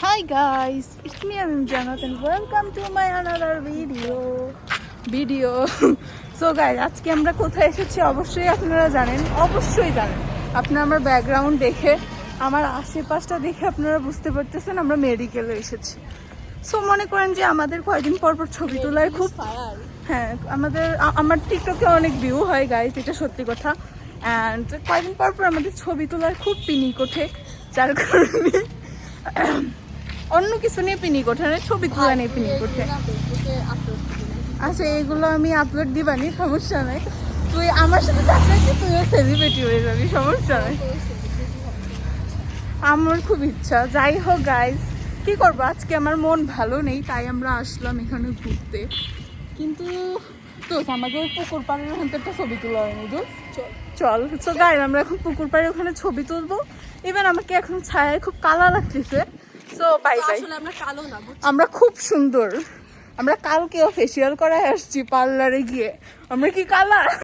Hi guys, it's me I'm Jonathan. Welcome to my another video. Video. so guys, আজকে আমরা কোথায় এসেছি অবশ্যই আপনারা জানেন অবশ্যই জানেন আপনারা আমার ব্যাকগ্রাউন্ড দেখে আমার আশেপাশটা দেখে আপনারা বুঝতে পারতেছেন আমরা মেডিকেলে এসেছি সো মনে করেন যে আমাদের কয়দিন পর পর ছবি তোলায় খুব হ্যাঁ আমাদের আমার টিকটকে অনেক ভিউ হয় গাইজ এটা সত্যি কথা অ্যান্ড কয়েকদিন পর পর আমাদের ছবি তোলার খুব পিনিক ওঠে যার কারণে অন্য কিছু নিয়ে পিনিক ওঠে না ছবি তোলা নিয়ে পিনিক ওঠে। আচ্ছা এগুলো আমি আপলোড দিবানি সমস্যা নাই। তুই আমার সাথে থাকলে কি তুইও সেলিব্রিটি হয়ে যাবি সমস্যা নাই। আমার খুব ইচ্ছা। যাই হোক গাইজ কি করব? আজকে আমার মন ভালো নেই তাই আমরা আসলাম এখানে ঘুরতে। কিন্তু তো আমাকে ওই পুকুর পাড়ের ওখান থেকে একটা ছবি তোলা হয়নি তো চল। তো গাই আমরা এখন পুকুর পাড়ের ওখানে ছবি তুলবো। ইভেন আমাকে এখন ছায়ায় খুব কালা লাগতেছে। সো বাই বাই আমরা কালো না বুঝছ? আমরা খুব সুন্দর। আমরা কালকেও ফেসিয়াল করায় আসছি পার্লারে গিয়ে। আমরা কি কালা?